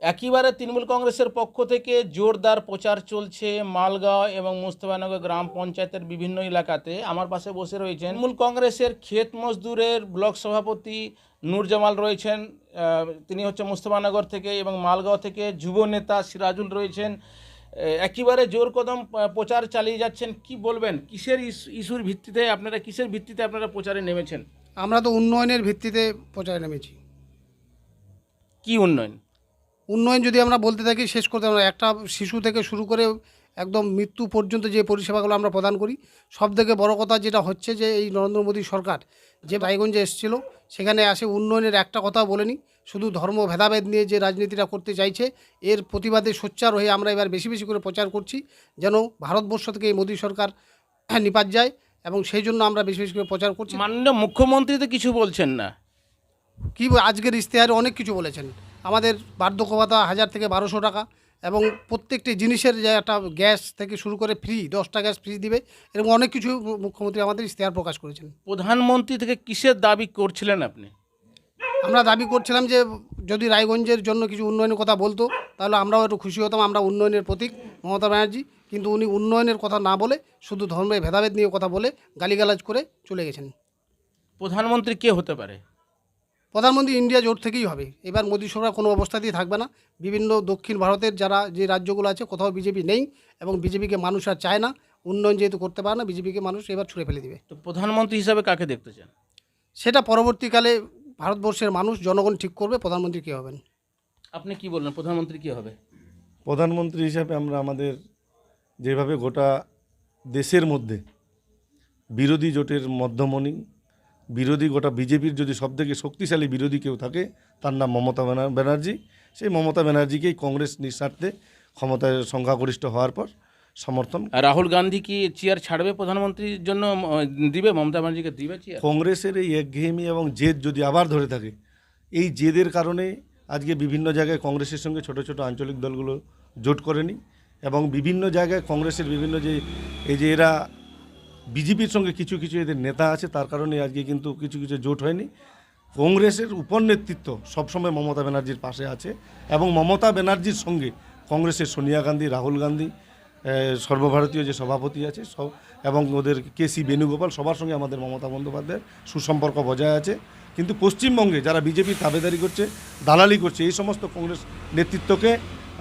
একইবারে তৃণমূল কংগ্রেসের পক্ষ থেকে জোরদার প্রচার চলছে মালগাঁও এবং মুস্তফানগর গ্রাম পঞ্চায়েতের বিভিন্ন এলাকাতে। আমার পাশে বসে রয়েছেন তৃণমূল কংগ্রেসের ক্ষেত মজদুরের ব্লক সভাপতি নূরজামাল রয়েছেন তিনি হচ্ছে মুস্তফানগর থেকে এবং মালগাঁও থেকে যুব নেতা সিরাজুল রয়েছেন। একেবারে জোর কদম প্রচার চালিয়ে যাচ্ছেন। কি বলবেন? কিসের ইস- ইস্যুর ভিত্তিতে আপনারা কিসের ভিত্তিতে আপনারা প্রচারে নেমেছেন? আমরা তো উন্নয়নের ভিত্তিতে প্রচারে নেমেছি। কি উন্নয়ন? উন্নয়ন যদি আমরা বলতে থাকি শেষ করতে আমরা একটা শিশু থেকে শুরু করে একদম মৃত্যু পর্যন্ত যে পরিষেবাগুলো আমরা প্রদান করি সব থেকে বড় কথা যেটা হচ্ছে যে এই নরেন্দ্র মোদী সরকার যে রায়গঞ্জে এসেছিল সেখানে আসে উন্নয়নের একটা কথা বলেনি। শুধু ধর্ম ভেদাভেদ নিয়ে যে রাজনীতিটা করতে চাইছে এর প্রতিবাদে সোচ্চার হয়ে আমরা এবার বেশি বেশি করে প্রচার করছি যেন ভারতবর্ষ থেকে এই মোদী সরকার নিপাত যায় এবং সেই জন্য আমরা বেশি বেশি করে প্রচার করছি। মাননীয় মুখ্যমন্ত্রী তো কিছু বলছেন না। কি আজকের ইশতেহারে অনেক কিছু বলেছেন। আমাদের বার্ধক্য ভাতা হাজার থেকে বারোশো টাকা এবং প্রত্যেকটি জিনিসের যে একটা গ্যাস থেকে শুরু করে ফ্রি দশটা গ্যাস ফ্রি দিবে এরকম অনেক কিছু মুখ্যমন্ত্রী আমাদের ইশতেহার প্রকাশ করেছেন। প্রধানমন্ত্রী থেকে কিসের দাবি করছিলেন আপনি? আমরা দাবি করছিলাম যে যদি রায়গঞ্জের জন্য কিছু উন্নয়নের কথা বলতো তাহলে আমরাও একটু খুশি হতাম আমরা উন্নয়নের প্রতীক মমতা ব্যানার্জি। কিন্তু উনি উন্নয়নের কথা না বলে শুধু ধর্মের ভেদাভেদ নিয়ে কথা বলে গালিগালাজ করে চলে গেছেন। প্রধানমন্ত্রী কে হতে পারে? প্রধানমন্ত্রী ইন্ডিয়া জোট থেকেই হবে। এবার মোদী সরকার কোনো অবস্থাতেই থাকবে না। বিভিন্ন দক্ষিণ ভারতের যারা যে রাজ্যগুলো আছে কোথাও বিজেপি নেই এবং বিজেপিকে মানুষ আর চায় না। উন্নয়ন যেহেতু করতে পারে না বিজেপিকে মানুষ এবার ছুড়ে ফেলে দিবে। তো প্রধানমন্ত্রী হিসাবে কাকে দেখতে চান? সেটা পরবর্তীকালে ভারতবর্ষের মানুষ জনগণ ঠিক করবে প্রধানমন্ত্রী কে হবেন। আপনি কি বললেন? প্রধানমন্ত্রী কী হবে? প্রধানমন্ত্রী হিসাবে আমরা আমাদের যেভাবে গোটা দেশের মধ্যে বিরোধী জোটের মধ্যমণি বিরোধী গোটা বিজেপির যদি সবথেকে শক্তিশালী বিরোধী কেউ থাকে তার নাম মমতা ব্যানা- ব্যানার্জি। সেই মমতা ব্যানার্জিকেই কংগ্রেস নিঃস্বার্থে ক্ষমতায় সংখ্যাগরিষ্ঠ হওয়ার পর সমর্থন রাহুল গান্ধী কি চেয়ার ছাড়বে প্রধানমন্ত্রীর জন্য দিবে? মমতা ব্যানার্জিকে দিবে চেয়ার? কংগ্রেসের এই একঘেয়েমি এবং জেদ যদি আবার ধরে থাকে এই জেদের কারণে আজকে বিভিন্ন জায়গায় কংগ্রেসের সঙ্গে ছোট ছোট আঞ্চলিক দলগুলো জোট করেনি এবং বিভিন্ন জায়গায় কংগ্রেসের বিভিন্ন যে এই যে এরা বিজেপির সঙ্গে কিছু কিছু এদের নেতা আছে, তার কারণে আজকে কিন্তু কিছু কিছু জোট হয়নি। কংগ্রেসের উপর নেতৃত্ব সবসময় মমতা ব্যানার্জির পাশে আছে এবং মমতা ব্যানার্জির সঙ্গে কংগ্রেসের সোনিয়া গান্ধী, রাহুল গান্ধী সর্বভারতীয় যে সভাপতি আছে, সব এবং ওদের কে সি বেণুগোপাল সবার সঙ্গে আমাদের মমতা বন্দ্যোপাধ্যায়ের সুসম্পর্ক বজায় আছে। কিন্তু পশ্চিমবঙ্গে যারা বিজেপি তাবেদারি করছে, দালালি করছে, এই সমস্ত কংগ্রেস নেতৃত্বকে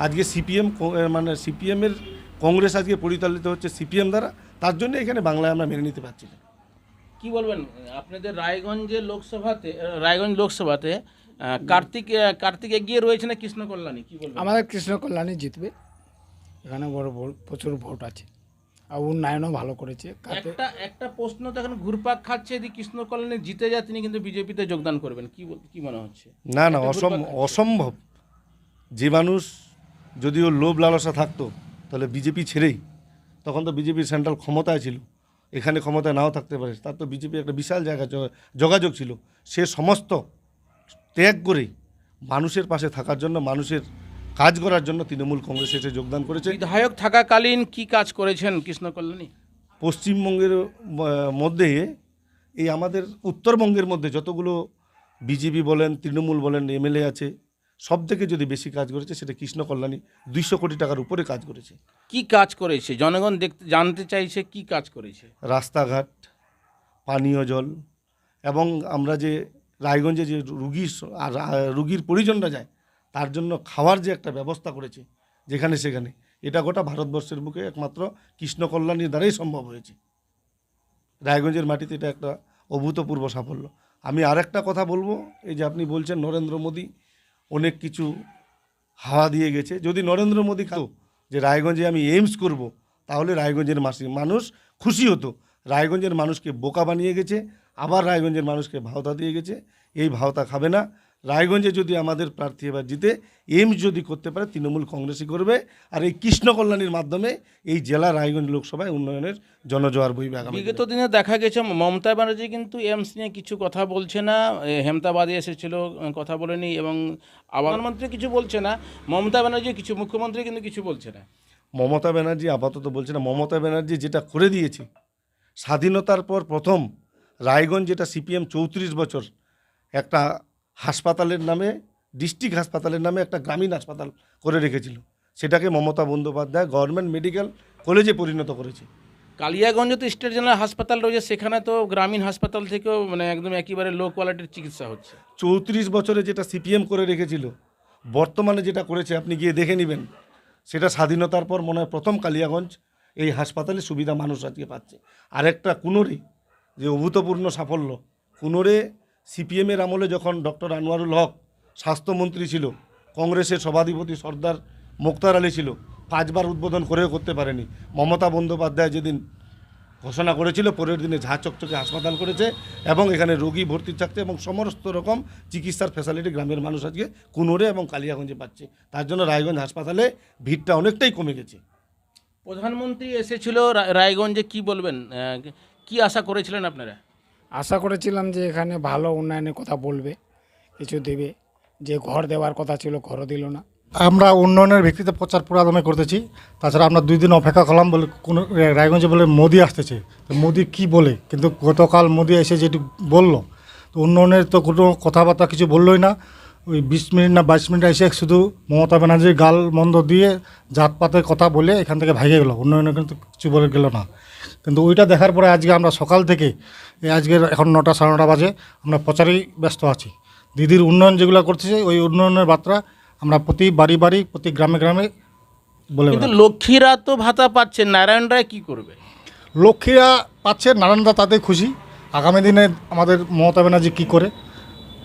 আজকে সিপিএম মানে সিপিএমের কংগ্রেস আজকে পরিচালিত হচ্ছে সিপিএম দ্বারা। তার জন্য এখানে বাংলায় আমরা মেনে নিতে পারছি না। কি বলবেন? আপনাদের রায়গঞ্জে লোকসভাতে রায়গঞ্জ লোকসভাতে কার্তিক কার্তিক এগিয়ে রয়েছে না কৃষ্ণ কল্যাণী? কি বলবেন? আমাদের কৃষ্ণ কল্যাণী জিতবে। এখানে বড় প্রচুর ভোট আছে। আর উন্নয়নও ভালো করেছে। একটা একটা প্রশ্ন তো এখন ঘুরপাক খাচ্ছে যদি কৃষ্ণ কল্যাণী জিতে যায় তিনি কিন্তু বিজেপিতে যোগদান করবেন। কি বল- কি মনে হচ্ছে? না না অসম্ভব। যে মানুষ যদিও লোভ লালসা থাকতো তাহলে বিজেপি ছেড়েই তখন তো বিজেপির সেন্ট্রাল ক্ষমতায় ছিল। এখানে ক্ষমতায় নাও থাকতে পারে। তার তো বিজেপি একটা বিশাল জায়গা যোগাযোগ ছিল। সে সমস্ত ত্যাগ করে মানুষের পাশে থাকার জন্য মানুষের কাজ করার জন্য তৃণমূল কংগ্রেসে এসে যোগদান করেছে। বিধায়ক থাকাকালীন কি কাজ করেছেন কৃষ্ণ কল্যাণী পশ্চিমবঙ্গের মধ্যে এই আমাদের উত্তরবঙ্গের মধ্যে যতগুলো বিজেপি বলেন তৃণমূল বলেন এমএলএ আছে সব থেকে যদি বেশি কাজ করেছে সেটা কৃষ্ণ কল্যাণী দুইশো কোটি টাকার উপরে কাজ করেছে। কি কাজ করেছে? জনগণ দেখতে জানতে চাইছে কি কাজ করেছে? রাস্তাঘাট পানীয় জল এবং আমরা যে রায়গঞ্জে যে রুগী আর রুগীর পরিজনরা যায় তার জন্য খাওয়ার যে একটা ব্যবস্থা করেছে যেখানে সেখানে এটা গোটা ভারতবর্ষের বুকে একমাত্র কৃষ্ণ কল্যাণীর দ্বারাই সম্ভব হয়েছে। রায়গঞ্জের মাটিতে এটা একটা অভূতপূর্ব সাফল্য। আমি আরেকটা কথা বলব এই যে আপনি বলছেন নরেন্দ্র মোদী অনেক কিছু হাওয়া দিয়ে গেছে। যদি নরেন্দ্র মোদী খাও যে রায়গঞ্জে আমি এইমস করব, তাহলে রায়গঞ্জের মানুষ খুশি হতো। রায়গঞ্জের মানুষকে বোকা বানিয়ে গেছে, আবার রায়গঞ্জের মানুষকে ভাওতা দিয়ে গেছে। এই ভাওতা খাবে না। রায়গঞ্জে যদি আমাদের প্রার্থী এবার জিতে এইমস যদি করতে পারে তৃণমূল কংগ্রেসই করবে আর এই কৃষ্ণ কল্যাণীর মাধ্যমে এই জেলা রায়গঞ্জ লোকসভায় উন্নয়নের জনজোয়ার বইবে আগামী দিনে। বিগত দিনে দেখা গেছে মমতা ব্যানার্জি কিন্তু এমস নিয়ে কিছু কথা বলছে না হেমতাবাদে এসেছিল কথা বলেনি এবং আবার প্রধানমন্ত্রী কিছু বলছে না মমতা ব্যানার্জি কিছু মুখ্যমন্ত্রী কিন্তু কিছু বলছে না মমতা ব্যানার্জি আপাতত বলছে না মমতা ব্যানার্জি যেটা করে দিয়েছে স্বাধীনতার পর প্রথম রায়গঞ্জ যেটা সিপিএম চৌত্রিশ বছর একটা হাসপাতালের নামে ডিস্ট্রিক্ট হাসপাতালের নামে একটা গ্রামীণ হাসপাতাল করে রেখেছিল। সেটাকে মমতা বন্দ্যোপাধ্যায় গভর্নমেন্ট মেডিকেল কলেজে পরিণত করেছে। কালিয়াগঞ্জ তো স্টেট জেনারেল হাসপাতাল রয়েছে সেখানে তো গ্রামীণ হাসপাতাল থেকেও মানে একদম একেবারে লো কোয়ালিটির চিকিৎসা হচ্ছে। চৌত্রিশ বছরে যেটা সিপিএম করে রেখেছিল বর্তমানে যেটা করেছে আপনি গিয়ে দেখে নেবেন। সেটা স্বাধীনতার পর মনে হয় প্রথম কালিয়াগঞ্জ এই হাসপাতালে সুবিধা মানুষ আজকে পাচ্ছে। আরেকটা কুনোরে যে অভূতপূর্ণ সাফল্য কুনোরে সিপিএমের আমলে যখন ডক্টর আনোয়ারুল হক স্বাস্থ্যমন্ত্রী ছিল, কংগ্রেসের সভাধিপতি সর্দার মোক্তার আলী ছিল, পাঁচবার উদ্বোধন করেও করতে পারেনি। মমতা বন্দ্যোপাধ্যায় যেদিন ঘোষণা করেছিল, পরের দিনে ঝাঁ চকচকে হাসপাতাল করেছে এবং এখানে রোগী ভর্তি থাকছে এবং সমস্ত রকম চিকিৎসার ফ্যাসিলিটি গ্রামের মানুষ আজকে কুনোরে এবং কালিয়াগঞ্জে পাচ্ছে। তার জন্য রায়গঞ্জ হাসপাতালে ভিড়টা অনেকটাই কমে গেছে। প্রধানমন্ত্রী এসেছিল রায়গঞ্জে কি বলবেন? কি আশা করেছিলেন আপনারা? আশা করেছিলাম যে এখানে ভালো উন্নয়নের কথা বলবে, কিছু দেবে। যে ঘর দেওয়ার কথা ছিল ঘরও দিল না। আমরা উন্নয়নের ভিত্তিতে প্রচার পুরাদমে করতেছি। তাছাড়া আমরা দুই দিন অপেক্ষা করলাম বলে কোনো রায়গঞ্জে বলে মোদি আসতেছে। তো মোদি কি বলে? কিন্তু গতকাল মোদি এসে যেটি বলল, তো উন্নয়নের তো কোনো কথাবার্তা কিছু বললোই না। ওই বিশ মিনিট না বাইশ মিনিট এসে শুধু মমতা ব্যানার্জির গাল মন্দ দিয়ে জাতপাতের কথা বলে এখান থেকে ভেঙে গেলো। উন্নয়নের কিন্তু কিছু বলে গেল না। কিন্তু ওইটা দেখার পরে আজকে আমরা সকাল থেকে এই আজকের এখন নটা সাড়ে নটা বাজে আমরা প্রচারেই ব্যস্ত আছি। দিদির উন্নয়ন যেগুলো করতেছে ওই উন্নয়নের বার্তা আমরা প্রতি বাড়ি বাড়ি প্রতি গ্রামে গ্রামে বলে কিন্তু লক্ষ্মীরা তো ভাতা পাচ্ছে নারায়ণ রায় কি করবে? লক্ষ্মীরা পাচ্ছে নারায়ণদা তাতে খুশি। আগামী দিনে আমাদের মমতা ব্যানার্জি কী করে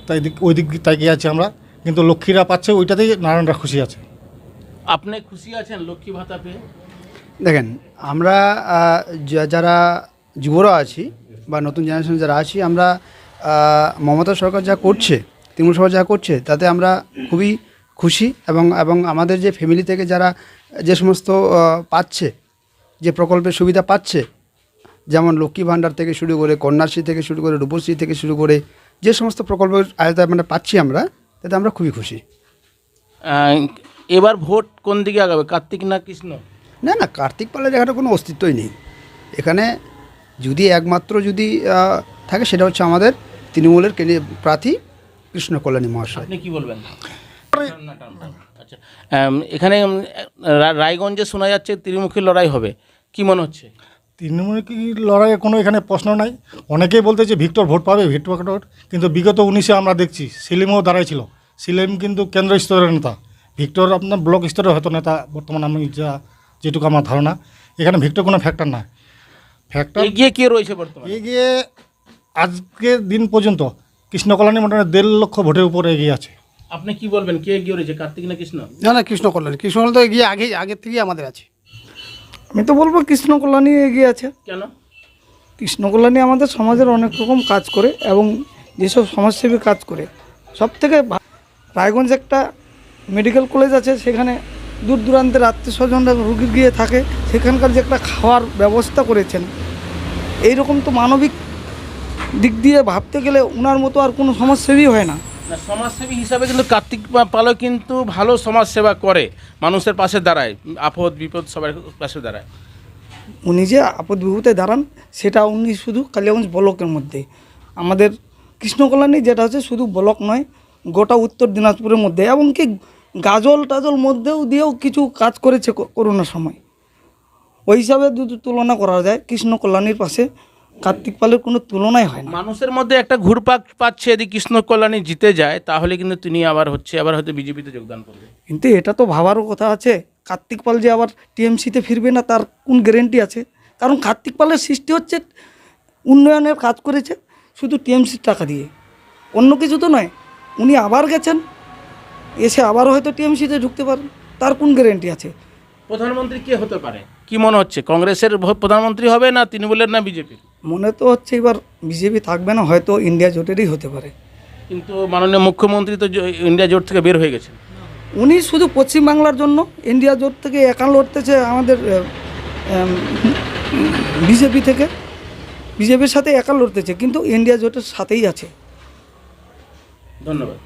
তাই দিক ওই দিক তাই গিয়ে আছি আমরা। কিন্তু লক্ষ্মীরা পাচ্ছে ওইটাতেই নারায়ণরা খুশি আছে। আপনি খুশি আছেন লক্ষ্মী ভাতা পেয়ে? দেখেন, আমরা যারা যুবরা আছি বা নতুন জেনারেশন যারা আছি, আমরা মমতা সরকার যা করছে, তৃণমূল সরকার যা করছে, তাতে আমরা খুবই খুশি এবং এবং আমাদের যে ফ্যামিলি থেকে যারা যে সমস্ত পাচ্ছে, যে প্রকল্পের সুবিধা পাচ্ছে, যেমন লক্ষ্মী ভাণ্ডার থেকে শুরু করে কন্যাশ্রী থেকে শুরু করে রূপশ্রী থেকে শুরু করে যে সমস্ত প্রকল্পের আয়তায় মানে পাচ্ছি আমরা, তাতে আমরা খুবই খুশি। এবার ভোট কোন দিকে আগাবে, কার্তিক না কৃষ্ণ? না না কার্তিক পালের এখানে কোনো অস্তিত্বই নেই। এখানে যদি একমাত্র যদি থাকে সেটা হচ্ছে আমাদের তৃণমূলের কেন্দ্রীয় প্রার্থী কৃষ্ণ কল্যাণী মহাশয়। আপনি কি বলবেন? আচ্ছা এখানে রায়গঞ্জে শোনা যাচ্ছে ত্রিমুখী লড়াই হবে। কি মনে হচ্ছে? তৃণমূল কি লড়াইয়ের কোনো এখানে প্রশ্ন নাই। অনেকেই বলতে যে ভিক্টর ভোট পাবে ভিক্টর ভোট। কিন্তু বিগত উনিশে আমরা দেখছি সিলিমও দাঁড়াইছিল সিলিম কিন্তু কেন্দ্র স্তরের নেতা। ভিক্টর আপনার ব্লক স্তরের হয়তো নেতা বর্তমান আমি যা যেটুকু আমার ধারণা। এখানে ভিক্টর কোনো ফ্যাক্টর না ফ্যাক্টর এগিয়ে কে রয়েছে বর্তমানে? এগিয়ে আজকের দিন পর্যন্ত কৃষ্ণকল্যাণী মোটামুটি দেড় লক্ষ ভোটের উপরে এগিয়ে আছে। আপনি কি বলবেন? কে এগিয়ে রয়েছে? কার্তিক না কৃষ্ণ? না না কৃষ্ণ কল্যাণ কৃষ্ণ কল্যাণ তো এগিয়ে আগে আগের থেকেই আমাদের আছে। আমি তো বলব কৃষ্ণ কল্যাণী এগিয়ে আছে। কেন? কৃষ্ণ কল্যাণী আমাদের সমাজের অনেক রকম কাজ করে এবং যেসব সমাজসেবী কাজ করে সব থেকে রায়গঞ্জ একটা মেডিকেল কলেজ আছে সেখানে দূর দূরান্তের আত্মীয় স্বজনরা রুগী গিয়ে থাকে সেখানকার যে একটা খাওয়ার ব্যবস্থা করেছেন। এই রকম তো মানবিক দিক দিয়ে ভাবতে গেলে ওনার মতো আর কোনো সমাজসেবী হয় না। সমাজসেবী হিসাবে কিন্তু কার্তিক পালও কিন্তু ভালো সমাজসেবা করে মানুষের পাশে দাঁড়ায় আপদ বিপদ সবার পাশে দাঁড়ায়। উনি যে আপদ বিভূতে দাঁড়ান সেটা উনি শুধু কালিয়াগঞ্জ ব্লকের মধ্যে। আমাদের কৃষ্ণকল্যাণী যেটা হচ্ছে শুধু ব্লক নয় গোটা উত্তর দিনাজপুরের মধ্যে এবং কি গাজল টাজল মধ্যেও দিয়েও কিছু কাজ করেছে করোনার সময়। ওই হিসাবে যদি তুলনা করা যায়। কৃষ্ণ কল্যাণীর পাশে কার্তিক পালের কোনো তুলনাই হয় না। মানুষের মধ্যে একটা ঘুরপাক পাচ্ছে যদি কৃষ্ণ কল্যাণী জিতে যায় তাহলে কিন্তু তিনি আবার হচ্ছে আবার হয়তো বিজেপিতে যোগদান করবে। কিন্তু এটা তো ভাবারও কথা আছে। কার্তিক পাল যে আবার টিএমসিতে ফিরবে না তার কোন গ্যারেন্টি আছে? কারণ কার্তিক পালের সৃষ্টি হচ্ছে উন্নয়নের কাজ করেছে শুধু টিএমসির টাকা দিয়ে। অন্য কিছু তো নয় উনি আবার গেছেন এসে আবারও হয়তো টিএমসিতে ঢুকতে পারেন তার কোন গ্যারেন্টি আছে? প্রধানমন্ত্রী কে হতে পারে? কি মনে হচ্ছে? কংগ্রেসের প্রধানমন্ত্রী হবে না তৃণমূলের না বিজেপির? মনে তো হচ্ছে এবার বিজেপি থাকবে না হয়তো ইন্ডিয়া জোটেরই হতে পারে। কিন্তু মাননীয় মুখ্যমন্ত্রী তো ইন্ডিয়া জোট থেকে বের হয়ে গেছেন। উনি শুধু পশ্চিমবাংলার জন্য ইন্ডিয়া জোট থেকে একা লড়তেছে আমাদের বিজেপি থেকে। বিজেপির সাথে একা লড়তেছে কিন্তু ইন্ডিয়া জোটের সাথেই আছে। ধন্যবাদ।